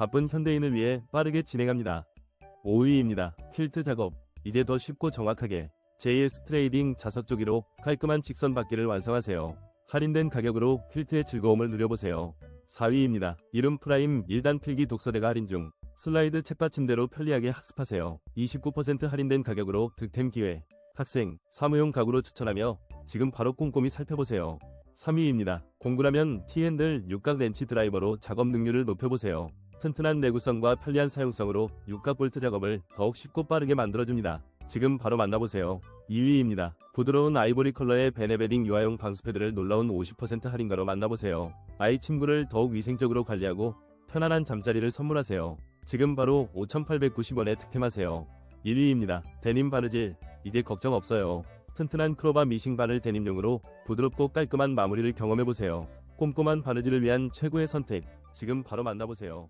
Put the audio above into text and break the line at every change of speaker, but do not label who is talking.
바쁜 현대인을 위해 빠르게 진행합니다. 5위입니다. 퀼트 작업. 이제 더 쉽고 정확하게 JS 트레이딩 자석 조기로 깔끔한 직선 받기를 완성하세요. 할인된 가격으로 퀼트의 즐거움을 누려보세요. 4위입니다. 이름 프라임 1단 필기 독서대가 할인 중 슬라이드 책받침대로 편리하게 학습하세요. 29% 할인된 가격으로 득템 기회. 학생, 사무용 가구로 추천하며 지금 바로 꼼꼼히 살펴보세요. 3위입니다. 공구라면 T-핸들 육각 렌치 드라이버로 작업 능률을 높여보세요. 튼튼한 내구성과 편리한 사용성으로 육각 볼트 작업을 더욱 쉽고 빠르게 만들어줍니다. 지금 바로 만나보세요. 2위입니다. 부드러운 아이보리 컬러의 베네베딩 유아용 방수 패드를 놀라운 50% 할인가로 만나보세요. 아이 침구를 더욱 위생적으로 관리하고 편안한 잠자리를 선물하세요. 지금 바로 5,890원에 득템하세요. 1위입니다. 데님 바느질. 이제 걱정 없어요. 튼튼한 크로바 미싱 바늘 데님용으로 부드럽고 깔끔한 마무리를 경험해보세요. 꼼꼼한 바느질을 위한 최고의 선택. 지금 바로 만나보세요.